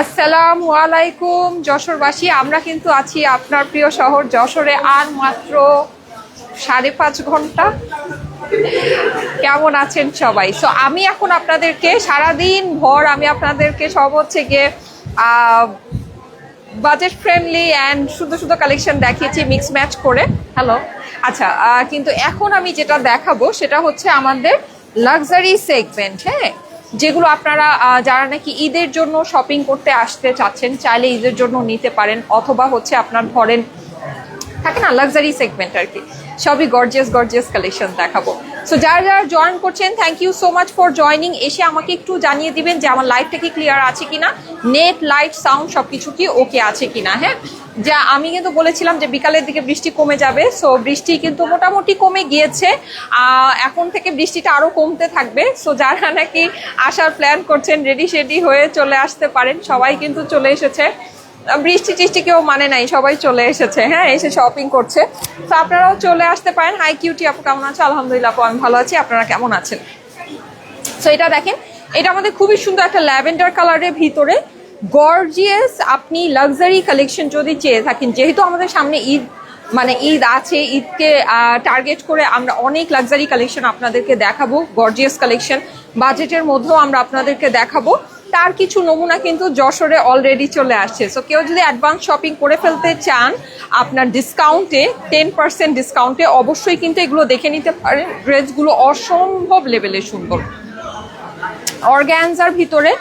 আসসালামু আলাইকুম, যশোরবাসী। আমরা কিন্তু আছি আপনার প্রিয় শহর যশোরে আর মাত্র সাড়ে পাঁচ ঘণ্টা। কেমন আছেন সবাই? সো আমি এখন আপনাদেরকে সারাদিন ভর আমি আপনাদেরকে সব হচ্ছে গিয়ে বাজেট ফ্রেন্ডলি অ্যান্ড সুন্দর সুন্দর কালেকশন দেখিয়েছি মিক্স ম্যাচ করে। হ্যালো আচ্ছা কিন্তু এখন আমি যেটা দেখাবো সেটা হচ্ছে আমাদের লাক্সারি সেগমেন্ট হ্যাঁ? যেগুলো আপনারা যারা নাকি ঈদের জন্য শপিং করতে আসতে চাচ্ছেন, চাইলে ঈদের জন্য নিতে পারেন, অথবা হচ্ছে আপনার ধরেন, থাকে না লাক্সারি সেগমেন্ট আর কি। সবই গর্জিয়াস গর্জিয়াস কালেকশন দেখাবো। সো যারা যারা জয়েন করছেন thank you so much for joining এসে আমাকে একটু জানিয়ে দিবেন যে আমার লাইভটা কি ক্লিয়ার আছে কিনা। নেট লাইট সাউন্ড সব কিছু কি ওকে আছে কিনা হ্যাঁ? যা আমি কিন্তু বলেছিলাম যে বিকালের দিকে বৃষ্টি কমে যাবে। সো বৃষ্টি কিন্তু মোটামুটি কমে গিয়েছে। এখন থেকে বৃষ্টিটা আরও কমতে থাকবে। সো যারা নাকি আসার প্ল্যান করছেন রেডি সেডি হয়ে চলে আসতে পারেন। সবাই কিন্তু চলে এসেছে। বৃষ্টি টিষ্টি কেউ মানে নাই, সবাই চলে এসেছে হ্যাঁ এসে শপিং করছে। তো আপনারাও চলে আসতে পারেন। হাই কিউটি আপু কেমন আছে? আলহামদুলিল্লাহ, আপু, আমি ভালো আছি। আপনারা কেমন আছেন? সো এটা দেখেন, এটা আমাদের খুবই সুন্দর একটা ল্যাভেন্ডার কালারের ভিতরে। গর্জিয়াস আপনি লাক্সারি কালেকশন যদি চেয়ে থাকেন, যেহেতু আমাদের সামনে ঈদ মানে ঈদ আছে, ঈদকে টার্গেট করে আমরা অনেক লাক্সারি কালেকশন আপনাদেরকে দেখাবো গর্জিয়াস কালেকশন বাজেটের মধ্যেও আমরা আপনাদেরকে দেখাবো। তার কিছু নমুনা কিন্তু যশোরে অলরেডি চলে আসছে। সো কেউ যদি অ্যাডভান্স শপিং করে ফেলতে চান, আপনার ডিসকাউন্টে টেন পার্সেন্ট ডিসকাউন্টে অবশ্যই কিন্তু এগুলো দেখে নিতে পারেন। ড্রেসগুলো অসম্ভব লেভেলে সুন্দর। অর্গ্যানজার ভিতরে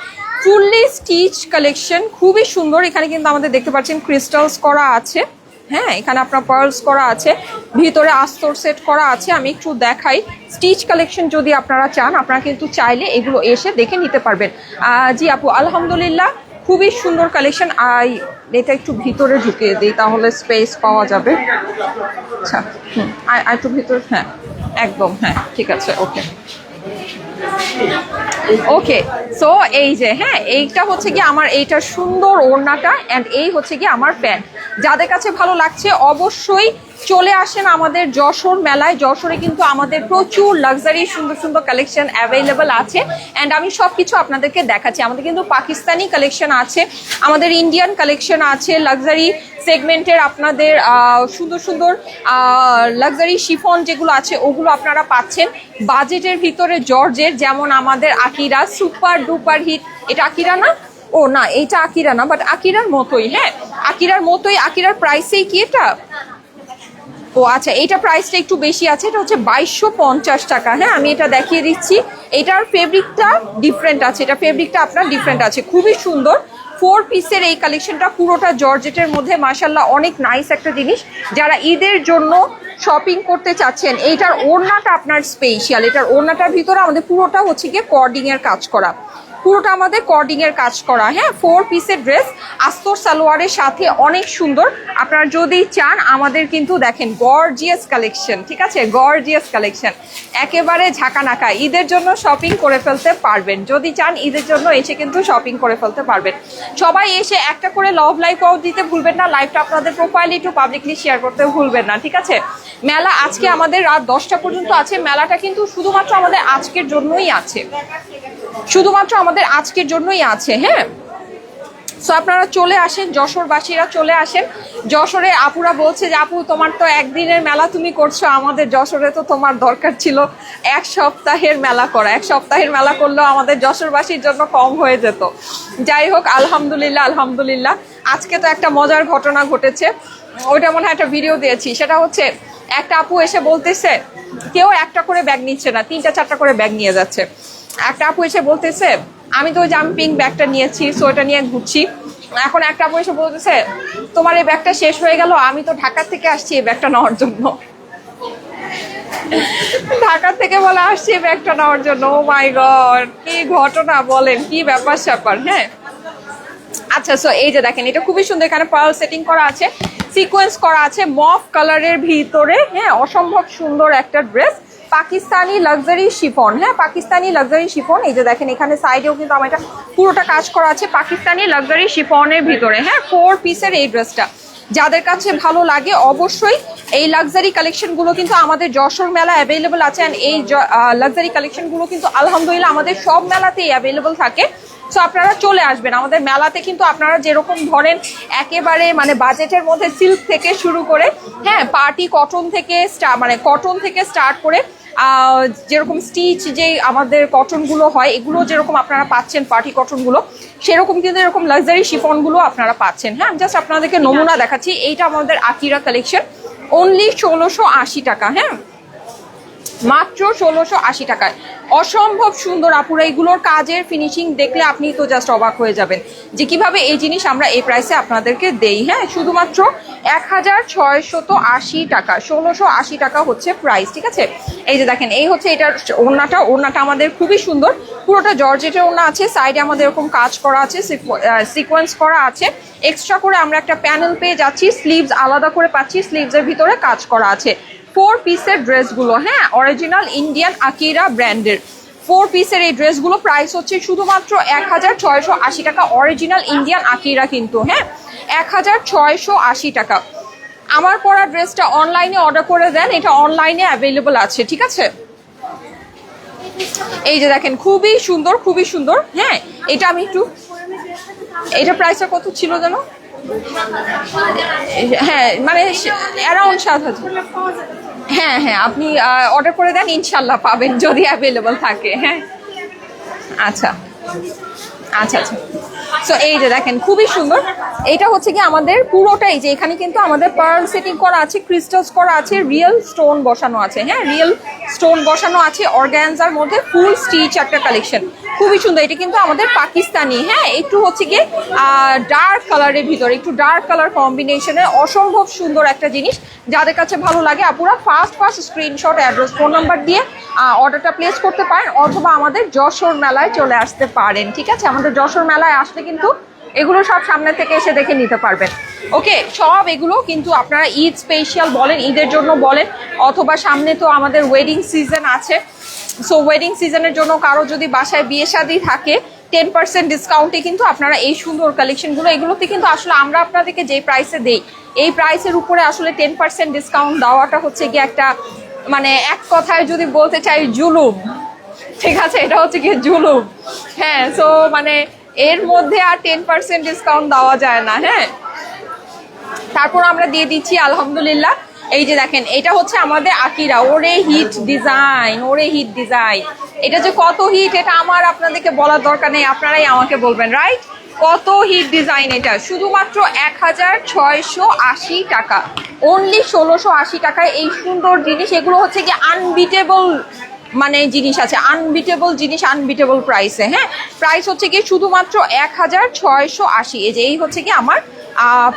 ফুললি স্টিচ কালেকশন খুবই সুন্দর। এখানে কিন্তু আমাদের দেখতে পাচ্ছেন ক্রিস্টালস করা আছে। হ্যাঁ এখানে আপনার পার্লস করা আছে, ভিতরে আস্তর সেট করা আছে, আমি একটু দেখাই। স্টিচ কালেকশন যদি আপনারা চান, আপনারা কিন্তু চাইলে এগুলো এসে দেখে নিতে পারবেন। জি আপু, আলহামদুলিল্লাহ, খুবই সুন্দর কালেকশন আই, এটা একটু ভিতরে ঢুকিয়ে দিই, তাহলে স্পেস পাওয়া যাবে। আচ্ছা হুম আর একটু ভিতরে হ্যাঁ একদম হ্যাঁ ঠিক আছে ওকে ওকে সো এই যে হ্যাঁ এইটা হচ্ছে কি আমার এইটা সুন্দর ওড়নাটা অ্যান্ড এই হচ্ছে কি আমার প্যান্ট। যাদের কাছে ভালো লাগছে, অবশ্যই চলে আসেন আমাদের যশোর মেলায়। যশোরে কিন্তু আমাদের প্রচুর লাক্সারি সুন্দর সুন্দর কালেকশন অ্যাভেলেবেল আছে। অ্যান্ড আমি সব কিছু আপনাদেরকে দেখাচ্ছি। আমাদের কিন্তু পাকিস্তানি কালেকশন আছে, আমাদের ইন্ডিয়ান কালেকশন আছে লাক্সারি সেগমেন্টের আপনাদের সুন্দর সুন্দর লাক্সারি শিফন যেগুলো আছে, ওগুলো আপনারা পাচ্ছেন। বাজেটের ভিতরে জর্জের যেমন আমাদের আকিরা সুপার ডুপার হিট এটা আকিরা না? ও না এইটা আকিরা না বাট আকিরার মতোই হ্যাঁ? আকিরার মতোই আকিরার প্রাইসেই কি এটা? ও আচ্ছা এইটা প্রাইসটা একটু বেশি আছে, এটা হচ্ছে বাইশশো পঞ্চাশ টাকা। হ্যাঁ আমি এটা দেখিয়ে দিচ্ছি। এটার ফেব্রিকটা ডিফারেন্ট আছে, এটা ফেব্রিকটা আপনার ডিফারেন্ট আছে। খুবই সুন্দর। ফোর পিসের এই কালেকশনটা পুরোটা জর্জেটের মধ্যে মাসাল্লাহ অনেক নাইস একটা জিনিস। যারা ঈদের জন্য শপিং করতে চাচ্ছেন, এইটার ওড়নাটা আপনার স্পেশাল এটার ওড়নাটার ভিতরে আমাদের পুরোটা হচ্ছে গিয়ে কর্ডিং এর কাজ করা। পুরোটা আমাদের কর্ডিং এর কাজ করা। হ্যাঁ ফোর পিসের ড্রেস আস্তর সালোয়ারের সাথে অনেক সুন্দর। আপনারা যদি চান, আমাদের কিন্তু দেখেন গর্জিয়াস কালেকশন ঠিক আছে? গর্জিয়াস কালেকশন একেবারে ঝাঁকানাকা। ঈদের জন্য শপিং করে ফেলতে পারবেন। যদি চান, ঈদের জন্য এসে কিন্তু শপিং করে ফেলতে পারবেন। সবাই এসে একটা করে লভ লাইফও দিতে ভুলবেন না। লাইভটা আপনাদের প্রোফাইলে একটু পাবলিকলি শেয়ার করতে ভুলবেন না, ঠিক আছে? মেলা আজকে আমাদের রাত দশটা পর্যন্ত আছে। মেলাটা কিন্তু শুধুমাত্র আমাদের আজকের জন্যই আছে। শুধুমাত্র আমাদের আজকের জন্যই আছে হ্যাঁ? সো আপনারা চলে আসেন, যশোরবাসীরা চলে আসেন। যশোরে আপুরা বলছে যে, আপু, তোমার তো একদিনের মেলা তুমি করছ, আমাদের যশোরে তো তোমার দরকার ছিল এক সপ্তাহের মেলা করা। এক সপ্তাহের মেলা করলেও আমাদের যশোরবাসীর জন্য কম হয়ে যেত। যাই হোক, আলহামদুলিল্লাহ আলহামদুলিল্লাহ। আজকে তো একটা মজার ঘটনা ঘটেছে। ওইটা মনে হয় একটা ভিডিও দিয়েছি। সেটা হচ্ছে, একটা আপু এসে বলতেছে, কেউ একটা করে ব্যাগ নিচ্ছে না, তিনটা, চারটা করে ব্যাগ নিয়ে যাচ্ছে। একটা আপু এসে বলতেছে, আমি তো জাম্পিং ব্যাগটা নিয়েছি সো ওটা নিয়ে ঘুরছি। এখন একটা আপু এসে বলতেছে, তোমার এই ব্যাগটা শেষ হয়ে গেল, আমি তো ঢাকা থেকে আসছি এই ব্যাগটা নেওয়ার জন্য। ঢাকা থেকে বলে, আসছি এই ব্যাগটা নেওয়ার জন্য। ও মাই গড কি ঘটনা বলেন, কি ব্যাপার স্যাপার হ্যাঁ? আচ্ছা সো এই যে দেখেন, এটা খুবই সুন্দর, এখানে পার্ল সেটিং করা আছে সিকোয়েন্স করা আছে মফ কালারের ভিতরে হ্যাঁ অসম্ভব সুন্দর একটা ড্রেস পাকিস্তানি লাক্সারি শিফন হ্যাঁ? পাকিস্তানি লাক্সারি শিফন এই যে দেখেন, এখানে সাইডেও কিন্তু আমার এটা পুরোটা কাজ করা আছে পাকিস্তানি লাক্সারি শিফনের ভিতরে হ্যাঁ? ফোর পিসের এই ড্রেসটা যাদের কাছে ভালো লাগে, অবশ্যই এই লাক্সারি কালেকশনগুলো কিন্তু আমাদের যশোর মেলা অ্যাভেলেবল আছে। অ্যান্ড এই লাক্সারি কালেকশনগুলো কিন্তু আলহামদুলিল্লাহ আমাদের সব মেলাতেই অ্যাভেলেবল থাকে। সো আপনারা চলে আসবেন। আমাদের মেলাতে কিন্তু আপনারা যেরকম ধরেন একেবারে মানে বাজেটের মধ্যে সিল্ক থেকে শুরু করে হ্যাঁ পার্টি কটন থেকে মানে কটন থেকে স্টার্ট করে যেরকম স্টিচ যে আমাদের কটনগুলো হয় এগুলো যেরকম আপনারা পাচ্ছেন পার্টি কটনগুলো সেরকম কিন্তু এরকম লাক্সারি শিফনগুলো আপনারা পাচ্ছেন। হ্যাঁ আমি জাস্ট আপনাদেরকে নমুনা দেখাচ্ছি। এইটা আমাদের আকিরা কালেকশন অনলি ষোলোশো আশি টাকা হ্যাঁ। মাত্র ষোলোশো আশি টাকায়। অসম্ভব সুন্দর আপুরা, এগুলোর কাজের ফিনিশিং দেখলে আপনি তো জাস্ট অবাক হয়ে যাবেন যে কীভাবে এই জিনিস আমরা এই প্রাইসে আপনাদেরকে দেই হ্যাঁ? শুধুমাত্র এক হাজার ছয়শত আশি টাকা, ষোলোশো আশি টাকা হচ্ছে প্রাইস ঠিক আছে? এই যে দেখেন, এই হচ্ছে এটার ওড়নাটা ওড়নাটা আমাদের খুবই সুন্দর। পুরোটা জর্জেটের ওড়না আছে সাইডে আমাদের এরকম কাজ করা আছে সিকোয়েন্স করা আছে। এক্সট্রা করে আমরা একটা প্যানেল পেয়ে যাচ্ছি স্লিভস আলাদা করে পাচ্ছি স্লিভসের ভিতরে কাজ করা আছে। ফোর পিসের ড্রেসগুলো হ্যাঁ? অরিজিনাল ইন্ডিয়ান আকিরা ব্র্যান্ডের ফোর পিসের এই ড্রেসগুলো প্রাইস হচ্ছে শুধুমাত্র এক হাজার ছয়শো আশি টাকা। অরিজিনাল ইন্ডিয়ান আকিরা কিন্তু হ্যাঁ? এক হাজার ছয়শো আশি টাকা। আমার পরা ড্রেসটা অনলাইনে অর্ডার করে দেন। এটা অনলাইনে অ্যাভেলেবল আছে, ঠিক আছে? এই যে দেখেন, খুবই সুন্দর খুবই সুন্দর হ্যাঁ? এটা আমি একটু, এটা প্রাইসটা কত ছিল যেন? হ্যাঁ মানে অ্যারাউন্ড সাত হাজার। হ্যাঁ হ্যাঁ আপনি অর্ডার করে দেন ইনশাল্লাহ পাবেন যদি অ্যাভেলেবল থাকে হ্যাঁ। আচ্ছা। আচ্ছা আচ্ছা। সো এই যে দেখেন, খুবই সুন্দর। এটা হচ্ছে কি আমাদের পুরোটাই যে এখানে কিন্তু আমাদের পার্ল সেটিং করা আছে ক্রিস্টালস করা আছে রিয়েল স্টোন বসানো আছে। হ্যাঁ রিয়েল স্টোন বসানো আছে অর্গ্যানজার মধ্যে ফুল স্টিচ একটা কালেকশন খুবই সুন্দর। এটা কিন্তু আমাদের পাকিস্তানি। হ্যাঁ একটু হচ্ছে গিয়ে ডার্ক কালারের ভিতরে, একটু ডার্ক কালার কম্বিনেশনে অসম্ভব সুন্দর একটা জিনিস। যাদের কাছে ভালো লাগে, আপুরা first first screenshot address phone number দিয়ে অর্ডারটা প্লেস করতে পারেন, অথবা আমাদের যশোর মেলায় চলে আসতে পারেন। ঠিক আছে? আমাদের যশোর মেলায় আসলে কিন্তু এগুলো সব সামনে থেকে এসে দেখে নিতে পারবেন। ওকে, সব এগুলো কিন্তু আপনারা ঈদ স্পেশাল বলেন, ঈদের জন্য বলেন, অথবা সামনে তো আমাদের ওয়েডিং সিজন আছে। সো ওয়েডিং সিজনের জন্য কারও যদি বাসায় বিয়ে শাদী থাকে টেন পার্সেন্ট ডিসকাউন্টে কিন্তু আপনারা এই সুন্দর কালেকশনগুলো এগুলোতে কিন্তু আসলে আমরা আপনাদেরকে যে প্রাইসে দেই, এই প্রাইসের উপরে আসলে টেন পার্সেন্ট ডিসকাউন্ট দেওয়াটা হচ্ছে গিয়ে একটা মানে এক কথায় যদি বলতে চাই, জুলুম। ঠিক আছে, এটা হচ্ছে কি জুলুম। হ্যাঁ সো মানে এর মধ্যে আর টেন পার্সেন্ট ডিসকাউন্ট দেওয়া যায় না হ্যাঁ? তারপর আমরা দিয়ে দিচ্ছি, আলহামদুলিল্লাহ। এই যে দেখেন, এটা হচ্ছে আমাদের আকিরা, ওরে হিট ডিজাইন ওরে হিট ডিজাইন এটা যে কত হিট এটা আমার আপনাদেরকে বলার দরকার নেই, আপনারাই আমাকে বলবেন রাইট কত হিট ডিজাইন এটা? শুধুমাত্র এক হাজার ছয়শো আশি টাকা। অনলি ষোলোশো আশি টাকায় এই সুন্দর জিনিস, এগুলো হচ্ছে কি আনবিটেবল মানে জিনিস আছে আনবিটেবল জিনিস আনবিটেবল প্রাইসে হ্যাঁ? প্রাইস হচ্ছে কি শুধুমাত্র এক হাজার ছয়শো আশি। এই যে, এই হচ্ছে কি আমার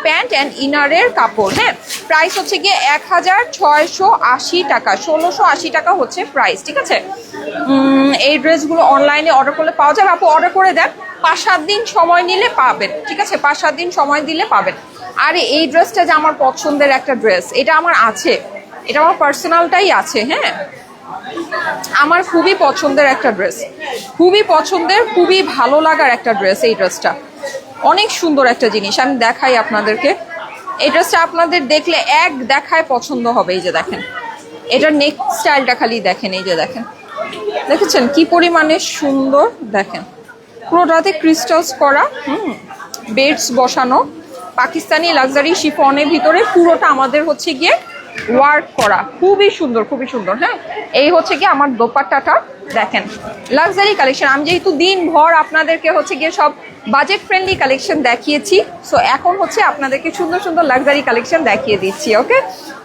প্যান্ট অ্যান্ড ইনারের কাপড় হ্যাঁ? প্রাইস হচ্ছে গিয়ে এক হাজার ছয়শো আশি টাকা, ষোলোশো আশি টাকা হচ্ছে প্রাইস ঠিক আছে? এই ড্রেসগুলো অনলাইনে অর্ডার করলে পাওয়া যাবে। আপু অর্ডার করে দেন পাঁচ সাত দিন সময় নিলে পাবেন, ঠিক আছে? পাঁচ সাত দিন সময় দিলে পাবেন। আর এই ড্রেসটা যে আমার পছন্দের একটা ড্রেস, এটা আমার আছে, এটা আমার পার্সোনালটাই আছে হ্যাঁ? আমার খুবই পছন্দের একটা ড্রেস। খুবই পছন্দের, খুবই ভালো লাগার একটা ড্রেস এই ড্রেসটা। অনেক সুন্দর একটা জিনিস, আমি দেখাই আপনাদেরকে। এই ড্রেসটা আপনাদের দেখলে এক দেখায় পছন্দ হবে, এই যে দেখেন। এটার নেক স্টাইলটা খালি দেখেন, এই যে দেখেন। দেখেছেন কি পরিমাণে সুন্দর, দেখেন। পুরোটাতে ক্রিস্টালস করা, হুম বেডস বসানো। পাকিস্তানি লাক্সারি শিফনের ভিতরে পুরোটা আমাদের হচ্ছে গিয়ে ওয়ার্ক করা। খুবই সুন্দর খুবই সুন্দর হ্যাঁ? এই হচ্ছে গিয়ে আমার দোপাট্টাটা, দেখেন। লাক্সারি কালেকশন আমি যেহেতু দিনভর আপনাদেরকে হচ্ছে গিয়ে সব বাজেট ফ্রেন্ডলি কালেকশন দেখিয়েছি সো এখন হচ্ছে আপনাদেরকে সুন্দর সুন্দর লাক্সারি কালেকশন দেখিয়ে দিচ্ছি ওকে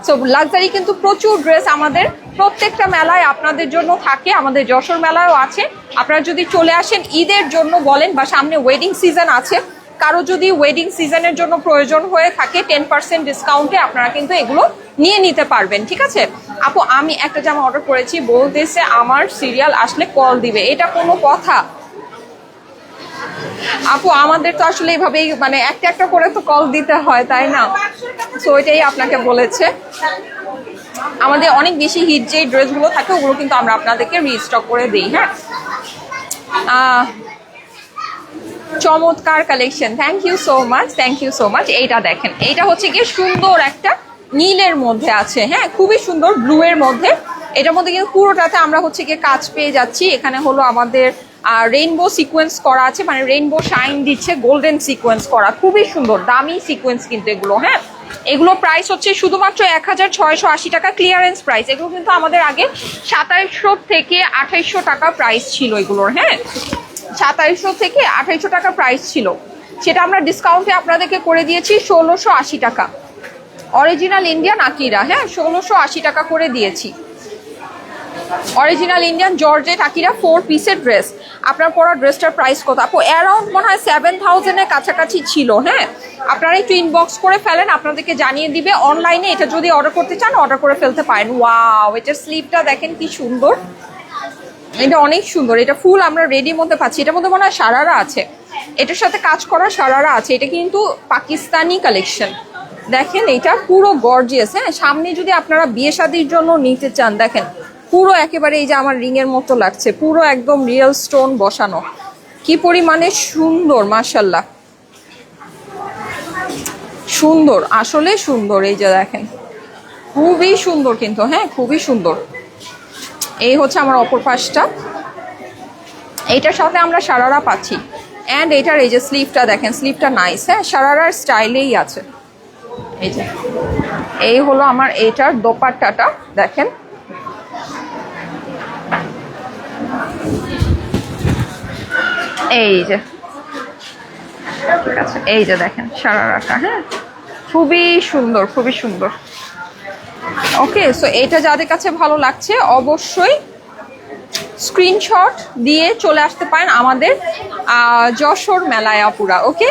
সো লাক্সারি কিন্তু প্রচুর ড্রেস আমাদের প্রত্যেকটা মেলায় আপনাদের জন্য থাকে, আমাদের যশোর মেলায়ও আছে। আপনারা যদি চলে আসেন ঈদের জন্য বলেন বা সামনে ওয়েডিং সিজন আছে, কারও যদি ওয়েডিং সিজনের জন্য প্রয়োজন হয়ে থাকে টেন পার্সেন্ট ডিসকাউন্টে আপনারা কিন্তু এগুলো নিয়ে নিতে পারবেন, ঠিক আছে? আপু, আমি একটা জামা অর্ডার করেছি বলতেছে আমার সিরিয়াল আসলে কল দিবে, এটা কোনো কথা? আপু, আমাদের তো আসলে এইভাবেই মানে একটা একটা করে তো কল দিতে হয়, তাই না? সো এটাই আপনাকে বলেছে। আমাদের অনেক বেশি হিট যে ড্রেসগুলো থাকে, ওগুলো কিন্তু আমরা আপনাদেরকে রিস্টক করে দিই হ্যাঁ? চমৎকার collection thank you so much thank you so much এইটা দেখেন, এইটা হচ্ছে গিয়ে সুন্দর একটা নীলের মধ্যে আছে হ্যাঁ খুবই সুন্দর ব্লু এর মধ্যে। এটার মধ্যে কিন্তু পুরোটাতে আমরা হচ্ছে গিয়ে কাজ পেয়ে যাচ্ছি। এখানে হলো আমাদের রেইনবো সিকোয়েন্স করা আছে মানে রেইনবো শাইন দিচ্ছে গোল্ডেন সিকোয়েন্স করা। খুবই সুন্দর, দামি সিকোয়েন্স কিন্তু এগুলো হ্যাঁ। এগুলো প্রাইস হচ্ছে শুধুমাত্র এক হাজার ছয়শো আশি টাকা ক্লিয়ারেন্স প্রাইস এগুলো কিন্তু আমাদের আগে সাতাইশশো থেকে আঠাইশশো টাকা প্রাইস ছিল এগুলোর হ্যাঁ। সাতাইশশো থেকে আঠাইশশো টাকা প্রাইস ছিল। সেটা আমরা ডিসকাউন্টে আপনাদেরকে করে দিয়েছি ষোলোশো আশি টাকা। অরিজিনাল ইন্ডিয়ান আকিরা হ্যাঁ ষোলোশো আশি টাকা করে দিয়েছি। Original Indian georgette Akira four পিসের ড্রেস আপনার পরা ড্রেসটার প্রাইস কত? আপু অ্যারাউন্ড মনে হয় সেভেন থাউজেন্ডের কাছাকাছি ছিল হ্যাঁ? আপনারা একটু ইনবক্স করে ফেলেন, আপনাদেরকে জানিয়ে দিবে। অনলাইনে এটা যদি অর্ডার করতে চান অর্ডার করে ফেলতে পারেন। ওয়াও এটার স্লিপটা দেখেন কি সুন্দর। এটা অনেক সুন্দর। এটা ফুল আমরা রেডির মধ্যে পাচ্ছি। এটার মধ্যে মনে হয় সারারা আছে। এটার সাথে কাজ করা সারারা আছে। এটা কিন্তু পাকিস্তানি কালেকশন দেখেন, এটা পুরো গর্জিয়াস হ্যাঁ? সামনে যদি আপনারা বিয়ে শাদির জন্য নিতে চান, দেখেন, পুরো একেবারে এই যে আমার রিং এর মতো লাগছে, পুরো একদম রিয়েল স্টোন বসানো। কি পরিমাণে সুন্দর মাশাল্লাহ সুন্দর, আসলে সুন্দর, এই যে দেখেন। খুবই সুন্দর কিন্তু হ্যাঁ খুবই সুন্দর। এই হচ্ছে আমার অপর পাশটা। এইটার সাথে আমরা সারারা পাচ্ছি। অ্যান্ড এটার এই যে স্লিভটা দেখেন স্লিভটা নাইস হ্যাঁ? সারারার স্টাইলেই আছে। এই যে। এই হলো আমার এইটার দোপাট্টাটা, দেখেন। এই যে। ঠিক আছে, এই যে দেখেন, সারারাটা হ্যাঁ? খুবই সুন্দর খুবই সুন্দর। ওকে সো এটা যাদের কাছে ভালো লাগছে, অবশ্যই স্ক্রিনশট দিয়ে চলে আসতে পারেন আমাদের যশোর মেলায় আপুরা ওকে?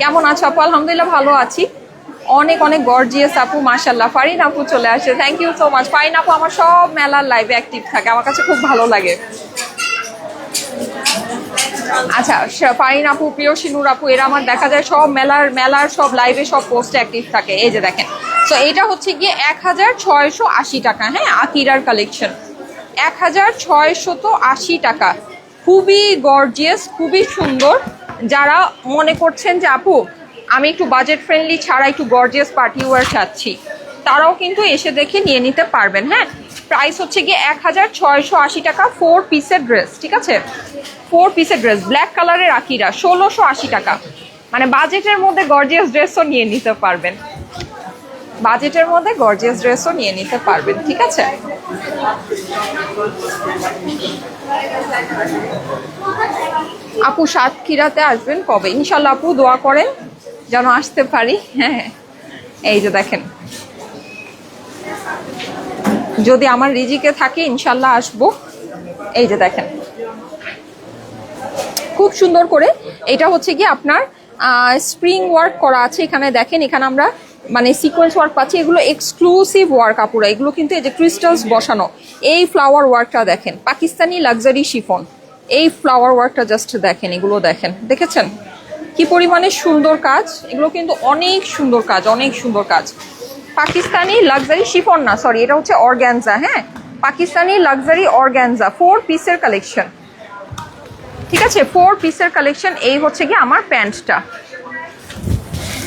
কেমন আছো আপু? আলহামদুলিল্লাহ, ভালো আছি। অনেক অনেক গর্জিয়াস আপু মাশাল্লাহ ফারিন আপু চলে আসে। Thank you so much Farin আপু, আমার সব মেলার লাইভে অ্যাক্টিভ থাকে। আমার কাছে খুব ভালো লাগে। আচ্ছা স- ফারিন আপু, প্রিয় সিনুর আপু, এরা আমার দেখা যায় সব মেলার মেলার সব লাইভে সব পোস্টে অ্যাক্টিভ থাকে। এই যে দেখেন। তো এটা হচ্ছে গিয়ে এক হাজার ছয়শো আশি টাকা। হ্যাঁ আকিরার কালেকশন এক হাজার ছয়শত আশি টাকা। খুবই গর্জিয়াস খুবই সুন্দর। যারা মনে করছেন যে, আপু আমি একটু বাজেট ফ্রেন্ডলি ছাড়া একটু গর্জিয়াস পার্টি ওয়ার চাচ্ছি। তারাও কিন্তু এসে দেখে নিয়ে নিতে পারবেন হ্যাঁ? প্রাইস হচ্ছে গিয়ে এক হাজার ছয়শো আশি টাকা ফোর পিসের ড্রেস ঠিক আছে? ফোর পিসের ড্রেস ব্ল্যাক কালারের আকিরা, ষোলোশো আশি টাকা। মানে বাজেটের মধ্যে গর্জিয়াস ড্রেসও নিয়ে নিতে পারবেন। বাজেটের মধ্যে গর্জিয়াস ড্রেসও নিয়ে নিতে পারবেন, ঠিক আছে? আপু সাতক্ষীরাতে আসবেন কবে? ইনশাল্লাহ আপু দোয়া করেন। যেন আসতে পারি হ্যাঁ। এই যে দেখেন। যদি আমার রিজিকে থাকে, ইনশাল্লাহ আসব। এই যে দেখেন। খুব সুন্দর করে এটা হচ্ছে কি আপনার স্প্রিং ওয়ার্ক করা আছে এখানে। দেখেন, এখানে আমরা মানে সিকোয়েন্স ওয়ার্ক পাচ্ছি। এগুলো এক্সক্লুসিভ ওয়ার্ক আপুরা। এগুলো কিন্তু এই যে ক্রিস্টালস বসানো, এই ফ্লাওয়ার ওয়ার্কটা দেখেন। পাকিস্তানি লাক্সারি শিফন এই ফ্লাওয়ার ওয়ার্কটা জাস্ট দেখেন, এগুলো দেখেন। দেখেছেন? কি পরিমাণে সুন্দর কাজ? এগুলো কিন্তু অনেক সুন্দর কাজ অনেক সুন্দর কাজ। পাকিস্তানি লাক্সারি শিফন না সরি এটা হচ্ছে অর্গ্যানজা হ্যাঁ? পাকিস্তানি লাক্সারি অর্গ্যানজা ফোর পিসের কালেকশন ঠিক আছে? ফোর পিসের কালেকশন এই হচ্ছে কি আমার প্যান্টটা।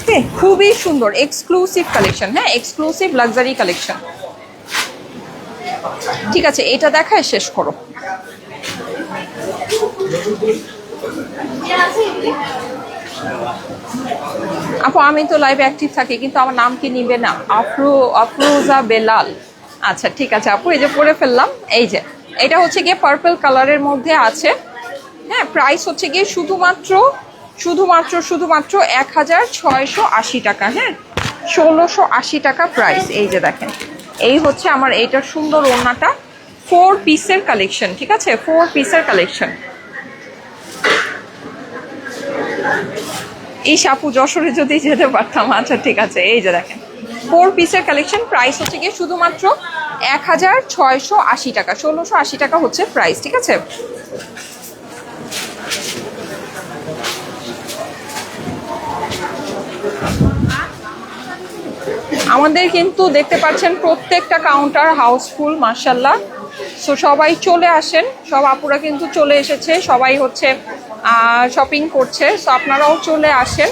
Okay, খুবই সুন্দর এক্সক্লুসিভ কালেকশন হ্যাঁ? এক্সক্লুসিভ লাক্সারি কালেকশন ঠিক আছে এটা দেখায় শেষ করো। আপু, আমি তো লাইভ অ্যাক্টিভ থাকি, কিন্তু আমার নাম কি নিবে না? আফরু, আফরোজা বেলাল। আচ্ছা ঠিক আছে আপু, এই যে পরে ফেললাম, এই যে। এটা হচ্ছে গিয়ে পার্পল কালারের মধ্যে আছে। হ্যাঁ প্রাইস হচ্ছে গিয়ে শুধুমাত্র শুধুমাত্র শুধুমাত্র এক হাজার ছয়শো আশি টাকা হ্যাঁ? ষোলোশো আশি টাকা প্রাইস এই যে দেখেন। এই হচ্ছে আমার এইটার সুন্দর ওড়নাটা ফোর পিসের কালেকশন ঠিক আছে? ফোর পিসের কালেকশন এই সাপু যশোরে যদি যেতে পারতাম আচ্ছা ঠিক আছে, এই যে দেখেন। ফোর পিসের কালেকশন প্রাইস হচ্ছে গিয়ে শুধুমাত্র এক হাজার ছয়শো আশি টাকা, ষোলোশো আশি টাকা হচ্ছে প্রাইস ঠিক আছে? আমাদের কিন্তু দেখতে পাচ্ছেন প্রত্যেকটা কাউন্টার হাউসফুল মার্শাল্লাহ সো সবাই চলে আসেন, সব আপুরা কিন্তু চলে এসেছে, সবাই হচ্ছে শপিং করছে। সো আপনারাও চলে আসেন।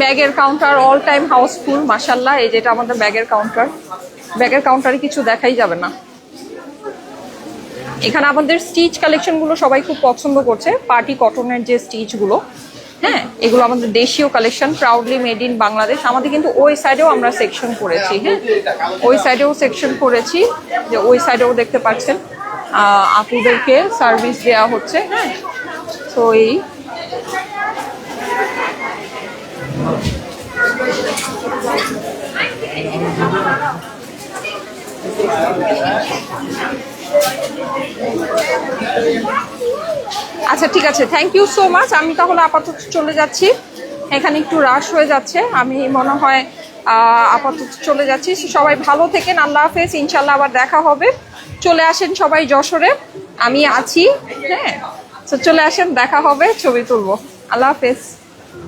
ব্যাগের কাউন্টার অল টাইম হাউসফুল মাসাল্লাহ এই যেটা আমাদের ব্যাগের কাউন্টার ব্যাগের কাউন্টারে কিছু দেখাই যাবে না। এখানে আমাদের স্টিচ কালেকশনগুলো সবাই খুব পছন্দ করছে। পার্টি কটনের যে স্টিচগুলো হ্যাঁ এগুলো আমাদের দেশীয় collection proudly made in Bangladesh আমাদের কিন্তু ওই সাইডেও আমরা সেকশন করেছি হ্যাঁ। ওই সাইডেও সেকশন করেছি, যে ওই সাইডেও দেখতে পাচ্ছেন আপুদেরকে সার্ভিস দেওয়া হচ্ছে হ্যাঁ। তো এই আচ্ছা ঠিক আছে। থ্যাংক ইউ সো মাচ আমি তাহলে আপাতত চলে যাচ্ছি। এখানে একটু রাশ হয়ে যাচ্ছে। আমি মনে হয় আপাতত চলে যাচ্ছি। সবাই ভালো থেকেন। আল্লাহ হাফেজ। ইনশাল্লাহ আবার দেখা হবে। চলে আসেন সবাই যশোরে। আমি আছি। হ্যাঁ। তো চলে আসেন, দেখা হবে, ছবি তুলবো। আল্লাহ হাফেজ।